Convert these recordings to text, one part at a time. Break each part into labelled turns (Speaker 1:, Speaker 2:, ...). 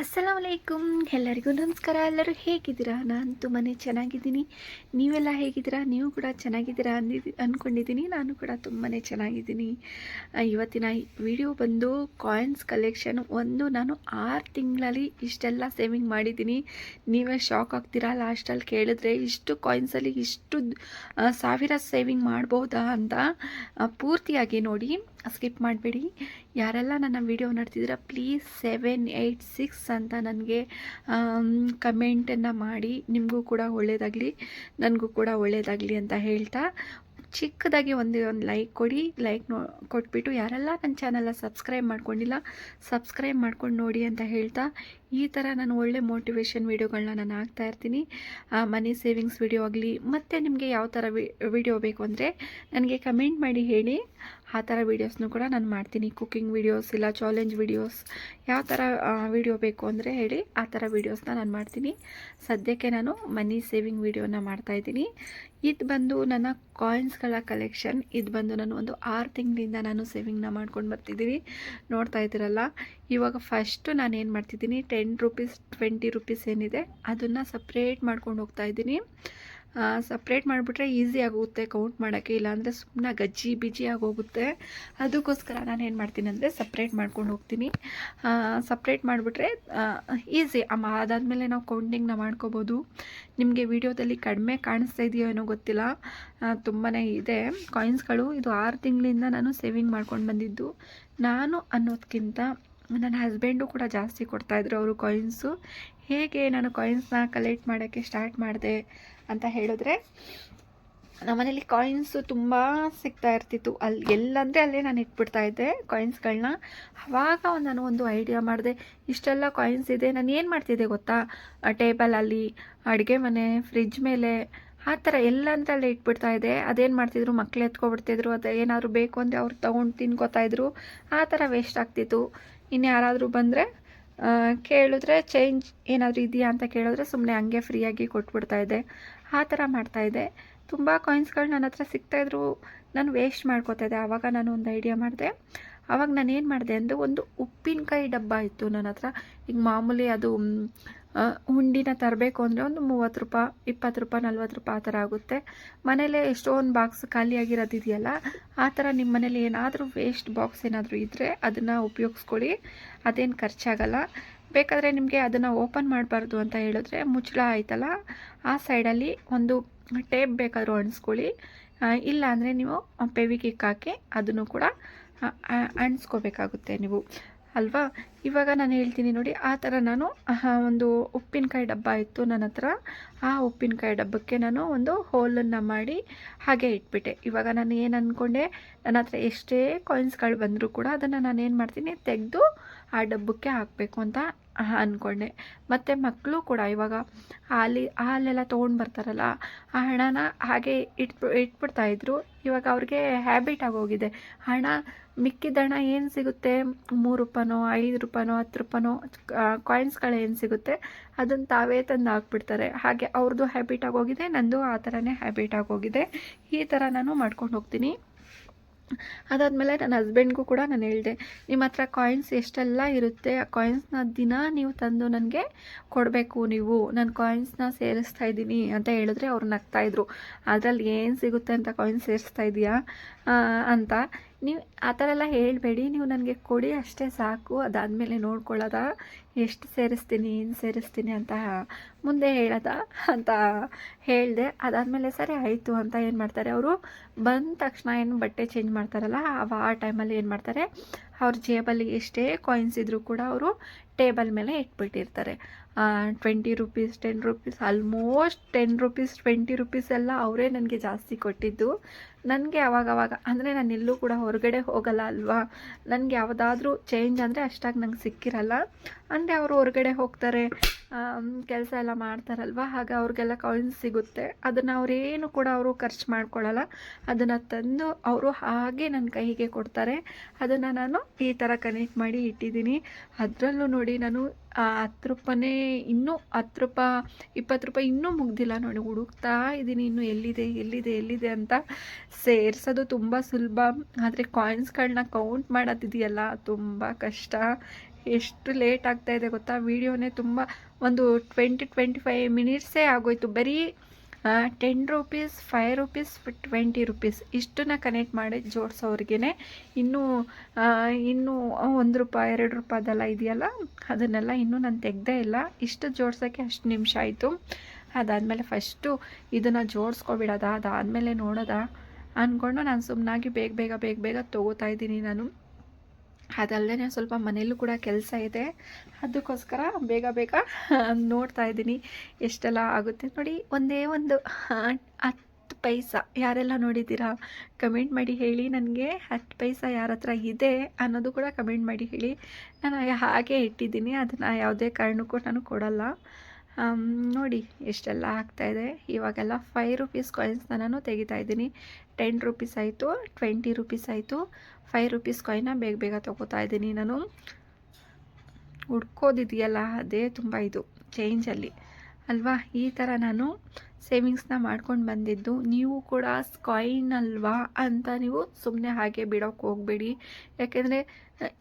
Speaker 1: ಅಸ್ಸಲಾಮ್ ಅಲೈಕುಮ್ ಎಲ್ಲರಿಗೂ ನಮಸ್ಕಾರ. ಎಲ್ಲರೂ ಹೇಗಿದ್ದೀರಾ? ನಾನು ತುಂಬಾ ಚೆನ್ನಾಗಿದ್ದೀನಿ. ನೀವೆಲ್ಲ ಹೇಗಿದ್ದೀರಾ? ನೀವು ಕೂಡ ಚೆನ್ನಾಗಿದ್ದೀರಾ ಅಂದಿದ್ದು ಅಂದ್ಕೊಂಡಿದ್ದೀನಿ ನಾನು ಕೂಡ ತುಂಬಾ ಚೆನ್ನಾಗಿದ್ದೀನಿ. ಇವತ್ತಿನ ವಿಡಿಯೋ ಬಂದು ಕಾಯಿನ್ಸ್ ಕಲೆಕ್ಷನ್ ಒಂದು. ನಾನು ಆರು ತಿಂಗಳಲ್ಲಿ ಇಷ್ಟೆಲ್ಲ ಸೇವಿಂಗ್ ಮಾಡಿದ್ದೀನಿ. ನೀವೇ ಶಾಕ್ ಆಗ್ತೀರಾ? ಲಾಸ್ಟಲ್ಲಿ ಕೇಳಿದ್ರೆ ಇಷ್ಟು ಕಾಯಿನ್ಸಲ್ಲಿ ಇಷ್ಟು ಸಾವಿರ ಸೇವಿಂಗ್ ಮಾಡ್ಬೋದಾ ಅಂತ ಪೂರ್ತಿಯಾಗಿ ನೋಡಿ. ಸ್ಕಿಪ್ ಮಾಡಬೇಡಿ. ಯಾರೆಲ್ಲ ನನ್ನ ವಿಡಿಯೋ ನೋಡ್ತಿದ್ದೀರಾ ಪ್ಲೀಸ್ ಸೆವೆನ್ ಏಯ್ಟ್ ಸಿಕ್ಸ್ ಅಂತ ನನಗೆ ಕಮೆಂಟನ್ನು ಮಾಡಿ. ನಿಮಗೂ ಕೂಡ ಒಳ್ಳೆಯದಾಗಲಿ ನನಗೂ ಕೂಡ ಒಳ್ಳೆಯದಾಗಲಿ ಅಂತ ಹೇಳ್ತಾ. ಚಿಕ್ಕದಾಗಿ ಒಂದು ಒಂದು ಲೈಕ್ ಕೊಡಿ. ಲೈಕ್ ನೋ, ಕೊಟ್ಬಿಟ್ಟು ಯಾರೆಲ್ಲ ನನ್ನ ಚಾನಲ್ನ ಸಬ್ಸ್ಕ್ರೈಬ್ ಮಾಡ್ಕೊಂಡಿಲ್ಲ ಸಬ್ಸ್ಕ್ರೈಬ್ ಮಾಡ್ಕೊಂಡು ನೋಡಿ ಅಂತ ಹೇಳ್ತಾ. ಈ ಥರ ನಾನು ಒಳ್ಳೆ ಮೋಟಿವೇಶನ್ ವೀಡಿಯೋಗಳನ್ನ ನಾನು ಹಾಕ್ತಾ ಇರ್ತೀನಿ. ಮನಿ ಸೇವಿಂಗ್ಸ್ ವಿಡಿಯೋ ಆಗಲಿ, ಮತ್ತು ನಿಮಗೆ ಯಾವ ಥರ ವಿಡಿಯೋ ಬೇಕು ಅಂದರೆ, ನನಗೆ ಕಮೆಂಟ್ ಮಾಡಿ ಹೇಳಿ. ಆ ಥರ ವೀಡಿಯೋಸ್ನು ಕೂಡ ನಾನು ಮಾಡ್ತೀನಿ. ಕುಕ್ಕಿಂಗ್ ವೀಡಿಯೋಸ್ ಇಲ್ಲ ಚಾಲೆಂಜ್ ವೀಡಿಯೋಸ್ ಯಾವ ಥರ ವಿಡಿಯೋ ಬೇಕು ಅಂದರೆ ಹೇಳಿ, ಆ ಥರ ವೀಡಿಯೋಸ್ನ ನಾನು ಮಾಡ್ತೀನಿ. ಸದ್ಯಕ್ಕೆ ನಾನು ಮನಿ ಸೇವಿಂಗ್ ವೀಡಿಯೋನ ಮಾಡ್ತಾಯಿದ್ದೀನಿ ಇದು ಬಂದು ನನ್ನ ಕಾಯಿನ್ಸ್ಗಳ ಕಲೆಕ್ಷನ್ ಇದು ಬಂದು ನಾನು ಒಂದು ಆರು ತಿಂಗಳಿಂದ ನಾನು ಸೇವಿಂಗ್ನ ಮಾಡ್ಕೊಂಡು ಬರ್ತಿದ್ದೀನಿ. ನೋಡ್ತಾ ಇದ್ದೀರಲ್ಲ, ಇವಾಗ ಫಸ್ಟು ನಾನು ಏನು ಮಾಡ್ತಿದ್ದೀನಿ ಟೆನ್ ರುಪೀಸ್ ಟ್ವೆಂಟಿ ರುಪೀಸ್ ಏನಿದೆ, ಅದನ್ನು ಸಪ್ರೇಟ್ ಮಾಡ್ಕೊಂಡು ಹೋಗ್ತಾ ಇದ್ದೀನಿ. ಸಪ್ರೇಟ್ ಮಾಡಿಬಿಟ್ರೆ ಈಸಿ ಆಗುತ್ತೆ. ಕೌಂಟ್ ಮಾಡೋಕ್ಕೆ ಇಲ್ಲಾಂದರೆ ಸುಮ್ಮನೆ ಗಜ್ಜಿ ಬಿಜಿ ಆಗೋಗುತ್ತೆ. ಅದಕ್ಕೋಸ್ಕರ ನಾನು ಏನು ಮಾಡ್ತೀನಿ ಅಂದರೆ ಸಪ್ರೇಟ್ ಮಾಡ್ಕೊಂಡು ಹೋಗ್ತೀನಿ. ಸಪ್ರೇಟ್ ಮಾಡಿಬಿಟ್ರೆ ಈಸಿ ಅದಾದಮೇಲೆ ನಾವು ಕೌಂಟಿಂಗ್ನ ಮಾಡ್ಕೋಬೋದು. ನಿಮಗೆ ವಿಡಿಯೋದಲ್ಲಿ ಕಡಿಮೆ ಕಾಣಿಸ್ತಾ ಇದೆಯೋ ಏನೋ ಗೊತ್ತಿಲ್ಲ. ತುಂಬಾ ಇದೆ. ಕಾಯಿನ್ಸ್ಗಳು ಇದು ಆರು ತಿಂಗಳಿಂದ ನಾನು ಸೇವಿಂಗ್ ಮಾಡ್ಕೊಂಡು ಬಂದಿದ್ದು. ನಾನು ಅನ್ನೋದಕ್ಕಿಂತ ನನ್ನ ಹಸ್ಬೆಂಡು ಕೂಡ ಜಾಸ್ತಿ ಕೊಡ್ತಾಯಿದ್ರು ಅವರು ಕಾಯಿನ್ಸು ಹೇಗೆ ನಾನು ಕಾಯಿನ್ಸ್ನ ಕಲೆಕ್ಟ್ ಮಾಡೋಕ್ಕೆ ಸ್ಟಾರ್ಟ್ ಮಾಡಿದೆ? ಅಂತ ಹೇಳಿದ್ರೆ, ನಮ್ಮನೇಲಿ ಕಾಯಿನ್ಸು ತುಂಬ ಸಿಗ್ತಾ ಇರ್ತಿತ್ತು. ಅಲ್ಲಿ ಎಲ್ಲಂದರೆ ಅಲ್ಲೇ ನಾನು ಇಟ್ಬಿಡ್ತಾ ಇದ್ದೆ ಕಾಯಿನ್ಸ್ಗಳನ್ನ ಆವಾಗ ನಾನು ಒಂದು ಐಡಿಯಾ ಮಾಡಿದೆ, ಇಷ್ಟೆಲ್ಲ ಕಾಯಿನ್ಸ್ ಇದೆ, ನಾನು ಏನು ಮಾಡ್ತಿದ್ದೆ ಗೊತ್ತಾ? ಟೇಬಲಲ್ಲಿ ಅಡುಗೆ ಮನೆ ಫ್ರಿಜ್ ಮೇಲೆ, ಆ ಥರ ಎಲ್ಲಂದ್ರೆ ಅಲ್ಲೇ ಇಟ್ಬಿಡ್ತಾ ಇದ್ದೆ. ಅದೇನು ಮಾಡ್ತಿದ್ರು, ಮಕ್ಳು ಎತ್ಕೊಬಿಡ್ತಿದ್ರು, ಅದು ಏನಾದ್ರು ಬೇಕು ಅಂದರೆ ಅವ್ರು ತೊಗೊಂಡು ತಿನ್ಕೋತಾ ಇದ್ರು. ಆ ಥರ ವೇಸ್ಟ್ ಆಗ್ತಿತ್ತು. ಇನ್ನು ಯಾರಾದರೂ ಬಂದರೆ ಕೇಳಿದ್ರೆ ಚೇಂಜ್ ಏನಾದರೂ ಇದೆಯಾ ಅಂತ ಕೇಳಿದ್ರೆ ಸುಮ್ಮನೆ ಹಂಗೆ ಫ್ರೀಯಾಗಿ ಕೊಟ್ಬಿಡ್ತಾ ಇದೆ ಆ ಥರ ಮಾಡ್ತಾಯಿದ್ದೆ ತುಂಬ ಕಾಯಿನ್ಸ್ಗಳು ನನ್ನ ಹತ್ರ ಸಿಗ್ತಾಯಿದ್ರು ನಾನು ವೇಸ್ಟ್ ಮಾಡ್ಕೋತಾ ಇದ್ದೆ. ಆವಾಗ ನಾನು ಒಂದು ಐಡಿಯಾ ಮಾಡಿದೆ. ಆವಾಗ ನಾನು ಏನು ಮಾಡಿದೆ ಅಂದರೆ ಒಂದು ಉಪ್ಪಿನಕಾಯಿ ಡಬ್ಬ ಇತ್ತು ನನ್ನ ಹತ್ರ. ಈಗ ಮಾಮೂಲಿ ಅದು ಹುಂಡಿನ ತರಬೇಕು ಅಂದರೆ ಒಂದು ಮೂವತ್ತು ರೂಪಾಯಿ ಇಪ್ಪತ್ತು ರೂಪಾಯಿ ನಲ್ವತ್ತು ರೂಪಾಯಿ ಆ ಥರ ಆಗುತ್ತೆ. ಮನೇಲೇ ಎಷ್ಟೊಂದು ಬಾಕ್ಸ್ ಖಾಲಿಯಾಗಿರೋದಿದೆಯಲ್ಲ, ಆ ಥರ ನಿಮ್ಮ ಮನೇಲಿ ಏನಾದರೂ ವೇಸ್ಟ್ ಬಾಕ್ಸ್ ಏನಾದರೂ ಇದ್ದರೆ ಅದನ್ನು ಉಪಯೋಗಿಸ್ಕೊಳ್ಳಿ. ಅದೇನು ಖರ್ಚಾಗಲ್ಲ. ಬೇಕಾದರೆ ನಿಮಗೆ ಅದನ್ನು ಓಪನ್ ಮಾಡಬಾರ್ದು ಅಂತ ಹೇಳಿದ್ರೆ ಮುಚ್ಚಳ ಆಯ್ತಲ್ಲ? ಆ ಸೈಡಲ್ಲಿ ಒಂದು ಟೇಪ್ ಬೇಕಾದರೂ ಅಂಟಿಸ್ಕೊಳ್ಳಿ ಇಲ್ಲ ಅಂದರೆ ನೀವು ಪೆವಿಕಿಕ್ ಹಾಕಿ ಅದನ್ನು ಕೂಡ ಅಂಟಿಸ್ಕೋಬೇಕಾಗುತ್ತೆ ನೀವು. ಅಲ್ವಾ? ಇವಾಗ ನಾನು ಹೇಳ್ತೀನಿ ನೋಡಿ, ಆ ಥರ ನಾನು ಒಂದು ಉಪ್ಪಿನಕಾಯಿ ಡಬ್ಬ ಇತ್ತು ನನ್ನ ಹತ್ರ. ಆ ಉಪ್ಪಿನಕಾಯಿ ಡಬ್ಬಕ್ಕೆ ನಾನು ಒಂದು ಹೋಲನ್ನು ಮಾಡಿ ಹಾಗೆ ಇಟ್ಬಿಟ್ಟೆ. ಇವಾಗ ನಾನು ಏನು ಅಂದ್ಕೊಂಡೆ ನನ್ನ ಹತ್ರ ಎಷ್ಟೇ ಕಾಯಿನ್ಸ್ಗಳು ಬಂದರೂ ಕೂಡ ಅದನ್ನು ನಾನು ಏನು ಮಾಡ್ತೀನಿ, ತೆಗೆದು ಆ ಡಬ್ಬಕ್ಕೆ ಹಾಕಬೇಕು ಅಂತ ಅಂದ್ಕೊಂಡೆ ಮತ್ತು ಮಕ್ಕಳು ಕೂಡ ಇವಾಗ ಹಾಲಿ, ಹಾಲೆಲ್ಲ ತೊಗೊಂಡು ಬರ್ತಾರಲ್ಲ, ಆ ಹಣನ ಹಾಗೆ ಇಟ್ಬಿ ಇಟ್ಬಿಡ್ತಾ ಇದ್ರು. ಇವಾಗ ಅವ್ರಿಗೆ ಹ್ಯಾಬಿಟ್ ಆಗೋಗಿದೆ ಹಣ ಮಿಕ್ಕಿದ ಹಣ ಏನು ಸಿಗುತ್ತೆ? ಮೂರು ರೂಪಾನೋ ಐದು ರೂಪಾನೋ ಹತ್ತು ರೂಪಾನೋ ಕಾಯಿನ್ಸ್ಗಳು ಏನು ಸಿಗುತ್ತೆ? ಅದನ್ನು ತಾವೇ ತಂದು ಹಾಕ್ಬಿಡ್ತಾರೆ. ಹಾಗೆ ಅವ್ರದ್ದು ಹ್ಯಾಬಿಟ್ ಆಗೋಗಿದೆ ನನ್ನದು ಆ ಥರನೇ ಹ್ಯಾಬಿಟ್ ಆಗೋಗಿದೆ ಈ ಥರ ನಾನು ಮಾಡ್ಕೊಂಡು ಹೋಗ್ತೀನಿ. ಅದಾದಮೇಲೆ ನನ್ನ ಹಸ್ಬೆಂಡ್ಗೂ ಕೂಡ ನಾನು ಹೇಳಿದೆ ನಿಮ್ಮ ಹತ್ರ ಕಾಯಿನ್ಸ್ ಎಷ್ಟೆಲ್ಲ ಇರುತ್ತೆ? ಆ ಕಾಯಿನ್ಸ್ನ ದಿನ ನೀವು ತಂದು ನನಗೆ ಕೊಡಬೇಕು ನೀವು. ನಾನು ಕಾಯಿನ್ಸ್ನ ಸೇರಿಸ್ತಾ ಇದ್ದೀನಿ. ಅಂತ ಹೇಳಿದ್ರೆ ಅವ್ರು ನಗ್ತಾಯಿದ್ರು ಅದರಲ್ಲಿ ಏನು ಸಿಗುತ್ತೆ ಅಂತ ಕಾಯಿನ್ಸ್ ಸೇರಿಸ್ತಾ ಇದೆಯಾ ಅಂತ. ನೀವು ಆ ಥರ ಎಲ್ಲ ಹೇಳಬೇಡಿ. ನೀವು ನನಗೆ ಕೊಡಿ ಅಷ್ಟೇ ಸಾಕು. ಅದಾದಮೇಲೆ ನೋಡ್ಕೊಳ್ಳೋದ? ಎಷ್ಟು ಸೇರಿಸ್ತೀನಿ ಏನು ಸೇರಿಸ್ತೀನಿ ಅಂತ ಮುಂದೆ ಹೇಳದ ಅಂತ ಹೇಳಿದೆ. ಅದಾದಮೇಲೆ ಸರಿ ಆಯಿತು ಅಂತ ಏನು ಮಾಡ್ತಾರೆ ಅವರು? ಬಂದ ತಕ್ಷಣ ಏನು ಬಟ್ಟೆ ಚೇಂಜ್ ಮಾಡ್ತಾರಲ್ಲ, ಅವ ಆ ಟೈಮಲ್ಲಿ ಏನು ಮಾಡ್ತಾರೆ? ಅವ್ರ ಜೇಬಲ್ಲಿ ಎಷ್ಟೇ ಕಾಯಿನ್ಸ್ ಇದ್ದರೂ ಕೂಡ ಅವರು ಟೇಬಲ್ ಮೇಲೆ ಇಟ್ಬಿಟ್ಟಿರ್ತಾರೆ. Twenty rupees ten rupees almost ten rupees twenty rupees ಎಲ್ಲ ಅವರೇ ನನಗೆ ಜಾಸ್ತಿ ಕೊಟ್ಟಿದ್ದು. ನನಗೆ ಅವಾಗವಾಗ, ಅಂದರೆ ನಾನು ಎಲ್ಲೂ ಕೂಡ ಹೊರಗಡೆ ಹೋಗಲ್ಲ ಅಲ್ವಾ? ನನಗೆ ಯಾವುದಾದ್ರೂ ಚೇಂಜ್ ಅಂದರೆ ಅಷ್ಟಾಗಿ ನಂಗೆ ಸಿಕ್ಕಿರಲ್ಲ. ಅಂದರೆ ಅವರು ಹೊರಗಡೆ ಹೋಗ್ತಾರೆ ಕೆಲಸ ಎಲ್ಲ ಮಾಡ್ತಾರಲ್ವ, ಹಾಗೆ ಅವ್ರಿಗೆಲ್ಲ ಕಾಯಿನ್ಸ್ ಸಿಗುತ್ತೆ. ಅದನ್ನು ಅವರೇನು ಕೂಡ ಅವರು ಖರ್ಚು ಮಾಡ್ಕೊಳ್ಳಲ್ಲ ಅದನ್ನು ತಂದು ಅವರು ಹಾಗೆ ನನ್ನ ಕೈಗೆ ಕೊಡ್ತಾರೆ. ಅದನ್ನು ನಾನು ಈ ಥರ ಕನೆಕ್ಟ್ ಮಾಡಿ ಇಟ್ಟಿದ್ದೀನಿ. ಅದರಲ್ಲೂ ನೋಡಿ ನಾನು ಹತ್ತು ರೂಪಾಯೇ ಇನ್ನೂ ಹತ್ತು ರೂಪಾಯಿ ಇಪ್ಪತ್ತು ರೂಪಾಯಿ ಇನ್ನೂ ಮುಗ್ದಿಲ್ಲ ನೋಡಿ. ಹುಡುಕ್ತಾ ಇದ್ದೀನಿ ಇನ್ನೂ ಎಲ್ಲಿದೆ ಎಲ್ಲಿದೆ ಎಲ್ಲಿದೆ ಅಂತ ಸೇರಿಸೋದು ತುಂಬ ಸುಲಭ. ಆದರೆ ಕಾಯಿನ್ಸ್ಗಳನ್ನ ಕೌಂಟ್ ಮಾಡೋದಿದೆಯಲ್ಲ, ತುಂಬ ಕಷ್ಟ. ಎಷ್ಟು ಲೇಟ್ ಆಗ್ತಾ ಇದೆ ಗೊತ್ತಾ? ವೀಡಿಯೋನೇ ತುಂಬ ಒಂದು ಟ್ವೆಂಟಿ ಟ್ವೆಂಟಿ ಫೈವ್ ಮಿನಿಟ್ಸೇ ಆಗೋಯ್ತು. ಬರೀ ten rupees five rupees twenty rupees ಇಷ್ಟನ್ನ connect ಮಾಡಿ ಜೋಡಿಸೋರ್ಗೆ ಇನ್ನೂ ಇನ್ನೂ ಒಂದು ರೂಪಾಯಿ, ಎರಡು ರೂಪಾಯಿದೆಲ್ಲ ಇದೆಯಲ್ಲ? ಅದನ್ನೆಲ್ಲ ಇನ್ನೂ ನಾನು ತೆಗ್ದೇ ಇಲ್ಲ. ಇಷ್ಟು ಜೋಡ್ಸೋಕ್ಕೆ ಅಷ್ಟು ನಿಮಿಷ ಆಯಿತು. ಅದಾದಮೇಲೆ ಫಸ್ಟು ಇದನ್ನು ಜೋಡಿಸ್ಕೊಬಿಡೋದ? ಅದಾದಮೇಲೆ ನೋಡೋದಾ? ಅಂದ್ಕೊಂಡು ನಾನು ಸುಮ್ಮನಾಗಿ ಬೇಗ ಬೇಗ ಬೇಗ ಬೇಗ ತೊಗೋತಾ ಇದ್ದೀನಿ ನಾನು. ಅದಲ್ಲದೆ ಸ್ವಲ್ಪ ಮನೆಯಲ್ಲೂ ಕೂಡ ಕೆಲಸ ಇದೆ. ಅದಕ್ಕೋಸ್ಕರ ಬೇಗ ಬೇಗ ನೋಡ್ತಾ ಇದ್ದೀನಿ ಎಷ್ಟೆಲ್ಲ ಆಗುತ್ತೆ ನೋಡಿ, ಒಂದೇ ಒಂದು ಹತ್ತು ಪೈಸ. ಯಾರೆಲ್ಲ ನೋಡಿದ್ದೀರಾ, ಕಮೆಂಟ್ ಮಾಡಿ ಹೇಳಿ ನನಗೆ. ಹತ್ತು ಪೈಸ ಯಾರ ಹತ್ರ ಇದೆ ಅನ್ನೋದು ಕೂಡ ಕಮೆಂಟ್ ಮಾಡಿ ಹೇಳಿ. ನಾನು ಹಾಗೆ ಇಟ್ಟಿದ್ದೀನಿ, ಅದನ್ನು ಯಾವುದೇ ಕಾರಣಕ್ಕೂ ನಾನು ಕೊಡಲ್ಲ. ನೋಡಿ ಎಷ್ಟೆಲ್ಲ ಆಗ್ತಾಯಿದೆ ಇವಾಗೆಲ್ಲ ಫೈ ರುಪೀಸ್ ಕಾಯಿನ್ಸ್ನ ನಾನು ತೆಗಿತಾ ಇದ್ದೀನಿ. ಟೆನ್ ರುಪೀಸ್ ಆಯಿತು ಟ್ವೆಂಟಿ ರುಪೀಸ್ ಆಯಿತು. ಫೈವ್ ರುಪೀಸ್ ಕಾಯಿನ ಬೇಗ ಬೇಗ ತೊಗೋತಾ ಇದ್ದೀನಿ ನಾನು. ಹುಡ್ಕೋದಿದೆಯಲ್ಲ, ಅದೇ ತುಂಬ ಇದು ಚೇಂಜಲ್ಲಿ ಅಲ್ವಾ? ಈ ಥರ ನಾನು ಸೇವಿಂಗ್ಸ್ನ ಮಾಡ್ಕೊಂಡು ಬಂದಿದ್ದು. ನೀವು ಕೂಡ ಕಾಯಿನ್ ಅಲ್ವಾ ಅಂತ ನೀವು ಸುಮ್ಮನೆ ಹಾಗೆ ಬಿಡೋಕ್ಕೆ ಹೋಗಬೇಡಿ. ಯಾಕೆಂದರೆ,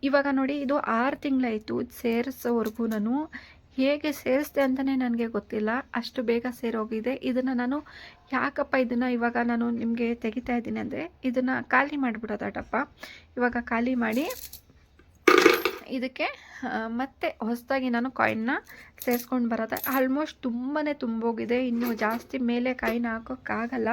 Speaker 1: ಇವಾಗ ನೋಡಿ, ಇದು ಆರು ತಿಂಗಳಾಯಿತು ಸೇರಿಸೋವರೆಗೂ ನಾನು. ಹೇಗೆ ಸೇರಿಸ್ದೆ ಅಂತಲೇ ನನಗೆ ಗೊತ್ತಿಲ್ಲ. ಅಷ್ಟು ಬೇಗ ಸೇರೋಗಿದೆ. ಇದನ್ನು ನಾನು ಯಾಕಪ್ಪ ಇದನ್ನು ಇವಾಗ ನಾನು ನಿಮಗೆ ತೆಗಿತಾ ಇದ್ದೀನಿ ಅಂದರೆ ಇದನ್ನು ಖಾಲಿ ಮಾಡಿಬಿಡೋದ ಡಬ್ಬ ಇವಾಗ ಖಾಲಿ ಮಾಡಿ ಇದಕ್ಕೆ ಮತ್ತೆ ಹೊಸದಾಗಿ ನಾನು ಕಾಯಿನ್ನ ಸೇರಿಸ್ಕೊಂಡು ಬರೋದೆ. ಆಲ್ಮೋಸ್ಟ್ ತುಂಬಾ ತುಂಬೋಗಿದೆ. ಇನ್ನು ಜಾಸ್ತಿ ಮೇಲೆ ಕಾಯಿನ ಹಾಕೋಕ್ಕಾಗಲ್ಲ.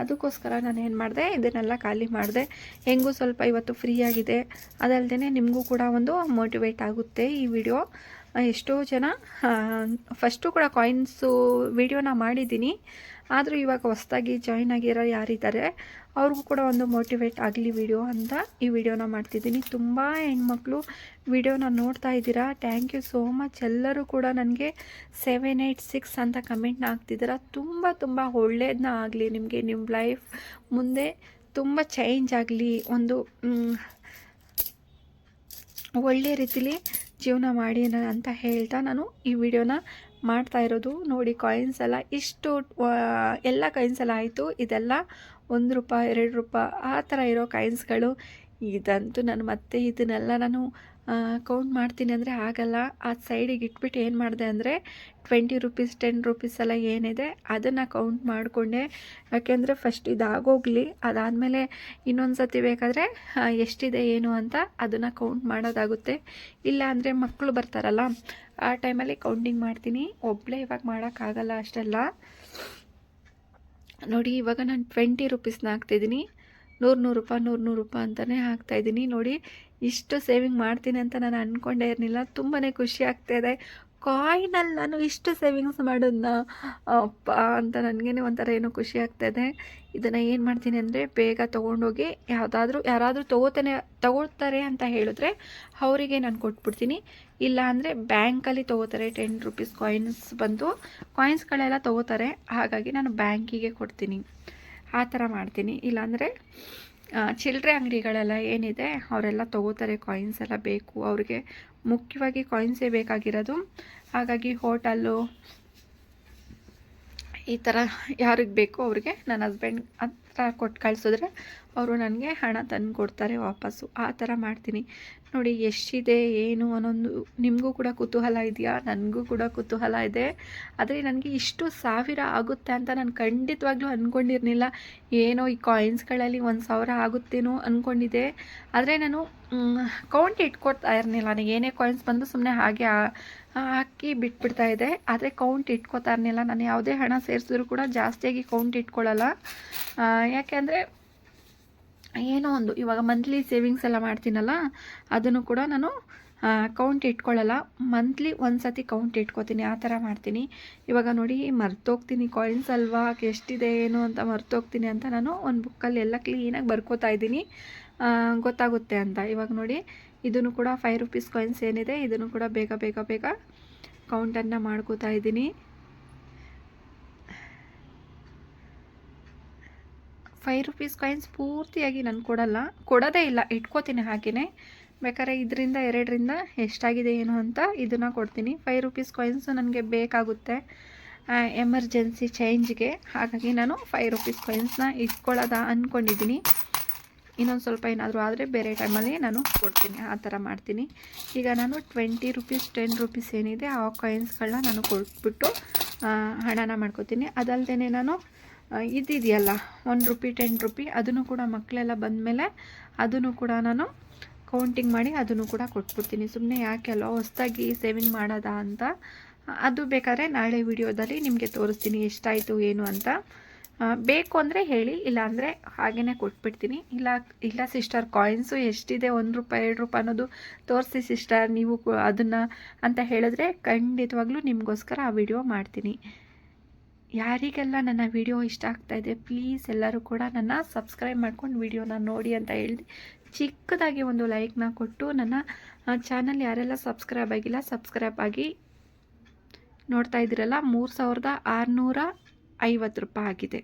Speaker 1: ಅದಕ್ಕೋಸ್ಕರ ನಾನು ಏನು ಮಾಡಿದೆ? ಇದನ್ನೆಲ್ಲ ಖಾಲಿ ಮಾಡಿದೆ. ಹೆಂಗೂ ಸ್ವಲ್ಪ ಇವತ್ತು ಫ್ರೀ ಆಗಿದೆ. ಅದಲ್ಲದೆ ನಿಮಗೂ ಕೂಡ ಒಂದು ಮೋಟಿವೇಟ್ ಆಗುತ್ತೆ ಈ ವಿಡಿಯೋ ಎಷ್ಟೋ ಜನ ಫಸ್ಟು ಕೂಡ ಕಾಯಿನ್ಸು ವಿಡಿಯೋನ ಮಾಡಿದ್ದೀನಿ. ಆದರೂ ಇವಾಗ ಹೊಸ್ದಾಗಿ ಜಾಯ್ನ್ ಆಗಿರೋ ಯಾರಿದ್ದಾರೆ, ಅವ್ರಿಗೂ ಕೂಡ ಒಂದು ಮೋಟಿವೇಟ್ ಆಗಲಿ ವಿಡಿಯೋ ಅಂತ ಈ ವಿಡಿಯೋನ ಮಾಡ್ತಿದ್ದೀನಿ. ತುಂಬ ಹೆಣ್ಮಕ್ಳು ವಿಡಿಯೋನ ನೋಡ್ತಾ ಇದ್ದೀರಾ? ಥ್ಯಾಂಕ್ ಯು ಸೋ ಮಚ್ ಎಲ್ಲರೂ ಕೂಡ ನನಗೆ ಸೆವೆನ್ ಏಯ್ಟ್ ಸಿಕ್ಸ್ ಅಂತ ಕಮೆಂಟ್ನ ಹಾಕ್ತಿದ್ದೀರಾ. ತುಂಬ ತುಂಬ ಒಳ್ಳೆಯದನ್ನ ಆಗಲಿ ನಿಮಗೆ ನಿಮ್ಮ ಲೈಫ್ ಮುಂದೆ ತುಂಬ ಚೇಂಜ್ ಆಗಲಿ ಒಂದು ಒಳ್ಳೆಯ ಒಳ್ಳೆ ರೀತಿಲಿ ಜೀವನ ಮಾಡಿ ಅಂತ ಹೇಳ್ತಾ ನಾನು ಈ ವಿಡಿಯೋನ ಮಾಡ್ತಾ ಇರೋದು. ನೋಡಿ ಕಾಯಿನ್ಸ್ ಎಲ್ಲ ಇಷ್ಟು ಎಲ್ಲ ಕಾಯಿನ್ಸ್ ಎಲ್ಲ ಆಯಿತು. ಇದೆಲ್ಲ ಒಂದು ರೂಪಾಯಿ, ಎರಡು ರೂಪಾಯಿ, ಆ ಥರ ಇರೋ ಕಾಯಿನ್ಸ್ಗಳು ಇದಂತೂ ನಾನು ಮತ್ತೆ ಇದನ್ನೆಲ್ಲ ನಾನು ಕೌಂಟ್ ಮಾಡ್ತೀನಿ ಅಂದರೆ ಆಗಲ್ಲ. ಆ ಸೈಡಿಗೆ ಇಟ್ಬಿಟ್ಟು ಏನು ಮಾಡಿದೆ ಅಂದರೆ ಟ್ವೆಂಟಿ ರುಪೀಸ್ ಟೆನ್ ರುಪೀಸ್ ಎಲ್ಲ ಏನಿದೆ ಅದನ್ನು ಕೌಂಟ್ ಮಾಡಿಕೊಂಡೆ. ಯಾಕೆಂದರೆ ಫಸ್ಟ್ ಇದಾಗೋಗಲಿ. ಅದಾದಮೇಲೆ ಇನ್ನೊಂದು ಸತಿ ಬೇಕಾದರೆ ಎಷ್ಟಿದೆ, ಏನು ಅಂತ ಅದನ್ನು ಕೌಂಟ್ ಮಾಡೋದಾಗುತ್ತೆ. ಇಲ್ಲ ಅಂದರೆ ಮಕ್ಕಳು ಬರ್ತಾರಲ್ಲ, ಆ ಟೈಮಲ್ಲಿ ಕೌಂಟಿಂಗ್ ಮಾಡ್ತೀನಿ. ಒಬ್ಬಳೇ ಇವಾಗ ಮಾಡೋಕ್ಕಾಗಲ್ಲ ಅಷ್ಟೆಲ್ಲ. ನೋಡಿ, ಇವಾಗ ನಾನು ಟ್ವೆಂಟಿ ರುಪೀಸ್ನ ಹಾಕ್ತಿದ್ದೀನಿ. ನೂರು ನೂರು ರೂಪಾಯಿ, ನೂರು ನೂರು ರೂಪಾಯಿ ಅಂತಲೇ ಹಾಕ್ತಾಯಿದ್ದೀನಿ ನೋಡಿ, ಇಷ್ಟು ಸೇವಿಂಗ್ ಮಾಡ್ತೀನಿ ಅಂತ ನಾನು ಅಂದ್ಕೊಂಡೇ ಇರಲಿಲ್ಲ. ತುಂಬಾ ಖುಷಿ ಆಗ್ತಾಯಿದೆ ಕಾಯಿನಲ್ಲಿ ನಾನು ಇಷ್ಟು ಸೇವಿಂಗ್ಸ್ ಮಾಡೋದನ್ನ ಅಪ್ಪ ಅಂತ ನನಗೇನೆ ಒಂಥರ ಏನೋ ಖುಷಿ ಆಗ್ತಾಯಿದೆ ಇದನ್ನು ಏನು ಮಾಡ್ತೀನಿ ಅಂದರೆ ಬೇಗ ತೊಗೊಂಡೋಗಿ ಯಾವುದಾದ್ರೂ, ಯಾರಾದರೂ ತೊಗೋತಾನೆ, ತೊಗೊಳ್ತಾರೆ ಅಂತ ಹೇಳಿದ್ರೆ ಅವರಿಗೆ ನಾನು ಕೊಟ್ಬಿಡ್ತೀನಿ. ಇಲ್ಲ ಅಂದರೆ ಬ್ಯಾಂಕಲ್ಲಿ ತೊಗೋತಾರೆ ಟೆನ್ ರುಪೀಸ್ ಕಾಯಿನ್ಸ್ ಬಂದು. ಕಾಯಿನ್ಸ್ಗಳೆಲ್ಲ ತೊಗೋತಾರೆ. ಹಾಗಾಗಿ ನಾನು ಬ್ಯಾಂಕಿಗೆ ಕೊಡ್ತೀನಿ. ಆ ಥರ ಮಾಡ್ತೀನಿ. ಇಲ್ಲಾಂದರೆ ಚಿಲ್ಲರೆ ಅಂಗಡಿಗಳೆಲ್ಲ ಏನಿದೆ, ಅವರೆಲ್ಲ ತೊಗೋತಾರೆ ಕಾಯಿನ್ಸ್ ಎಲ್ಲ ಬೇಕು. ಅವ್ರಿಗೆ ಮುಖ್ಯವಾಗಿ ಕಾಯಿನ್ಸೇ ಬೇಕಾಗಿರೋದು. ಹಾಗಾಗಿ ಹೋಟಲ್ಲು, ಈ ಥರ ಯಾರಿಗೆ ಬೇಕು ಅವ್ರಿಗೆ, ನನ್ನ ಹಸ್ಬೆಂಡ್ ಹತ್ರ ಕೊಟ್ಟು ಕಳಿಸಿದ್ರೆ ಅವರು ನನಗೆ ಹಣ ತಂದು ಕೊಡ್ತಾರೆ ವಾಪಸ್ಸು. ಆ ಥರ ಮಾಡ್ತೀನಿ. ನೋಡಿ, ಎಷ್ಟಿದೆ, ಏನು ಅನ್ನೊಂದು ನಿಮಗೂ ಕೂಡ ಕುತೂಹಲ ಇದೆಯಾ? ನನಗೂ ಕೂಡ ಕುತೂಹಲ ಇದೆ. ಆದರೆ ನನಗೆ ಇಷ್ಟು ಸಾವಿರ ಆಗುತ್ತೆ ಅಂತ ನಾನು ಖಂಡಿತವಾಗ್ಲೂ ಅಂದ್ಕೊಂಡಿರಲಿಲ್ಲ ಏನೋ ಈ ಕಾಯಿನ್ಸ್ಗಳಲ್ಲಿ ಒಂದು ಸಾವಿರ ಆಗುತ್ತೇನೋ ಅಂದ್ಕೊಂಡಿದ್ದೆ ಆದರೆ ನಾನು ಕೌಂಟ್ ಇಟ್ಕೊಡ್ತಾ ಇರಲಿಲ್ಲ. ನನಗೆ ಏನೇ ಕಾಯಿನ್ಸ್ ಬಂದು ಸುಮ್ಮನೆ ಹಾಗೆ ಹಾಕಿ ಬಿಟ್ಬಿಡ್ತಾ ಇದೆ ಆದರೆ ಕೌಂಟ್ ಇಟ್ಕೋತಾ ಇರಲಿಲ್ಲ. ನಾನು ಯಾವುದೇ ಹಣ ಸೇರಿಸಿದ್ರು ಕೂಡ ಜಾಸ್ತಿಯಾಗಿ ಕೌಂಟ್ ಇಟ್ಕೊಳ್ಳಲ್ಲ ಯಾಕೆಂದರೆ ಏನೋ ಒಂದು, ಇವಾಗ ಮಂತ್ಲಿ ಸೇವಿಂಗ್ಸ್ ಎಲ್ಲ ಮಾಡ್ತೀನಲ್ಲ, ಅದನ್ನು ಕೂಡ ನಾನು ಕೌಂಟ್ ಇಟ್ಕೊಳ್ಳಲ್ಲ. ಮಂತ್ಲಿ ಒಂದು ಸತಿ ಕೌಂಟ್ ಇಟ್ಕೋತೀನಿ, ಆ ಥರ ಮಾಡ್ತೀನಿ. ಇವಾಗ ನೋಡಿ, ಮರ್ತೋಗ್ತೀನಿ ಕಾಯಿನ್ಸ್ ಅಲ್ವಾ, ಎಷ್ಟಿದೆ, ಏನು ಅಂತ ಮರ್ತೋಗ್ತೀನಿ ಅಂತ ನಾನು ಒಂದು ಬುಕ್ಕಲ್ಲಿ ಎಲ್ಲ ಕ್ಲೀನಾಗಿ ಬರ್ಕೋತಾ ಇದ್ದೀನಿ. ಗೊತ್ತಾಗುತ್ತೆ ಅಂತ. ಇವಾಗ ನೋಡಿ, ಇದನ್ನು ಕೂಡ ಫೈವ್ ರುಪೀಸ್ ಕಾಯಿನ್ಸ್ ಏನಿದೆ, ಇದನ್ನು ಕೂಡ ಬೇಗ ಬೇಗ ಬೇಗ ಕೌಂಟನ್ನು ಮಾಡ್ಕೋತಾ ಇದ್ದೀನಿ. ಫೈವ್ ರುಪೀಸ್ ಕಾಯಿನ್ಸ್ ಪೂರ್ತಿಯಾಗಿ ನಾನು ಕೊಡಲ್ಲ. ಕೊಡೋದೇ ಇಲ್ಲ, ಇಟ್ಕೋತೀನಿ ಹಾಗೆಯೇ ಬೇಕಾದ್ರೆ ಇದರಿಂದ, ಎರಡರಿಂದ ಎಷ್ಟಾಗಿದೆ ಏನು ಅಂತ ಇದನ್ನು ಕೊಡ್ತೀನಿ. ಫೈವ್ ರುಪೀಸ್ ಕಾಯಿನ್ಸು ನನಗೆ ಬೇಕಾಗುತ್ತೆ ಎಮರ್ಜೆನ್ಸಿ ಚೇಂಜ್ಗೆ ಹಾಗಾಗಿ ನಾನು ಫೈವ್ ರುಪೀಸ್ ಕಾಯಿನ್ಸ್ನ ಇಟ್ಕೊಳ್ಳೋದ ಅಂದ್ಕೊಂಡಿದ್ದೀನಿ ಇನ್ನೊಂದು ಸ್ವಲ್ಪ ಏನಾದರೂ ಆದರೆ ಬೇರೆ ಟೈಮಲ್ಲಿ ನಾನು ಕೊಡ್ತೀನಿ, ಆ ಥರ ಮಾಡ್ತೀನಿ. ಈಗ ನಾನು ಟ್ವೆಂಟಿ ರುಪೀಸ್ ಟೆನ್ ರುಪೀಸ್ ಏನಿದೆ, ಆ ಕಾಯಿನ್ಸ್ಗಳನ್ನ ನಾನು ಕೊಟ್ಬಿಟ್ಟು ಹಣನ ಮಾಡ್ಕೋತೀನಿ. ಅದಲ್ಲದೆ ನಾನು ಇದಿದೆಯಲ್ಲ ಒನ್ ರುಪಿ ಟೆನ್ ರುಪಿ ಅದನ್ನು ಕೂಡ ಮಕ್ಕಳೆಲ್ಲ ಬಂದಮೇಲೆ ಅದನ್ನು ಕೂಡ ನಾನು ಕೌಂಟಿಂಗ್ ಮಾಡಿ ಅದನ್ನು ಕೂಡ ಕೊಟ್ಬಿಡ್ತೀನಿ. ಸುಮ್ಮನೆ ಯಾಕೆ ಅಲ್ವ, ಹೊಸ್ದಾಗಿ ಸೇವಿಂಗ್ ಮಾಡೋದಾ ಅಂತ. ಅದು ಬೇಕಾದ್ರೆ ನಾಳೆ ವಿಡಿಯೋದಲ್ಲಿ ನಿಮಗೆ ತೋರಿಸ್ತೀನಿ, ಎಷ್ಟಾಯಿತು, ಏನು ಅಂತ. ಬೇಕು ಅಂದರೆ ಹೇಳಿ, ಇಲ್ಲಾಂದರೆ ಹಾಗೆಯೇ ಕೊಟ್ಬಿಡ್ತೀನಿ. ಇಲ್ಲ ಇಲ್ಲ ಸಿಸ್ಟರ್ ಕಾಯಿನ್ಸು ಎಷ್ಟಿದೆ, ಒಂದು ರೂಪಾಯಿ, ಎರಡು ರೂಪಾಯಿ ಅನ್ನೋದು ತೋರಿಸಿ ಸಿಸ್ಟರ್ ನೀವು ಅದನ್ನು ಅಂತ ಹೇಳಿದ್ರೆ ಖಂಡಿತವಾಗ್ಲೂ ನಿಮಗೋಸ್ಕರ ಆ ವಿಡಿಯೋ ಮಾಡ್ತೀನಿ. ಯಾರಿಗೆಲ್ಲ ನನ್ನ ವಿಡಿಯೋ ಇಷ್ಟ ಆಗ್ತಾ ಇದೆ ಪ್ಲೀಸ್ ಎಲ್ಲರೂ ಕೂಡ ನನ್ನ ಸಬ್ಸ್ಕ್ರೈಬ್ ಮಾಡ್ಕೊಂಡು ವಿಡಿಯೋನ ನೋಡಿ ಅಂತ ಹೇಳಿ ಚಿಕ್ಕದಾಗಿ ಒಂದು ಲೈಕ್ನ ಕೊಟ್ಟು ನನ್ನ ಚಾನಲ್ ಯಾರೆಲ್ಲ ಸಬ್ಸ್ಕ್ರೈಬ್ ಆಗಿಲ್ಲ ಸಬ್ಸ್ಕ್ರೈಬ್ ಆಗಿ ನೋಡ್ತಾ ಇದ್ದೀರಲ್ಲ, ಮೂರು ಸಾವಿರದ ಆರುನೂರ ಐವತ್ತು ರೂಪಾಯಿ ಆಗಿದೆ.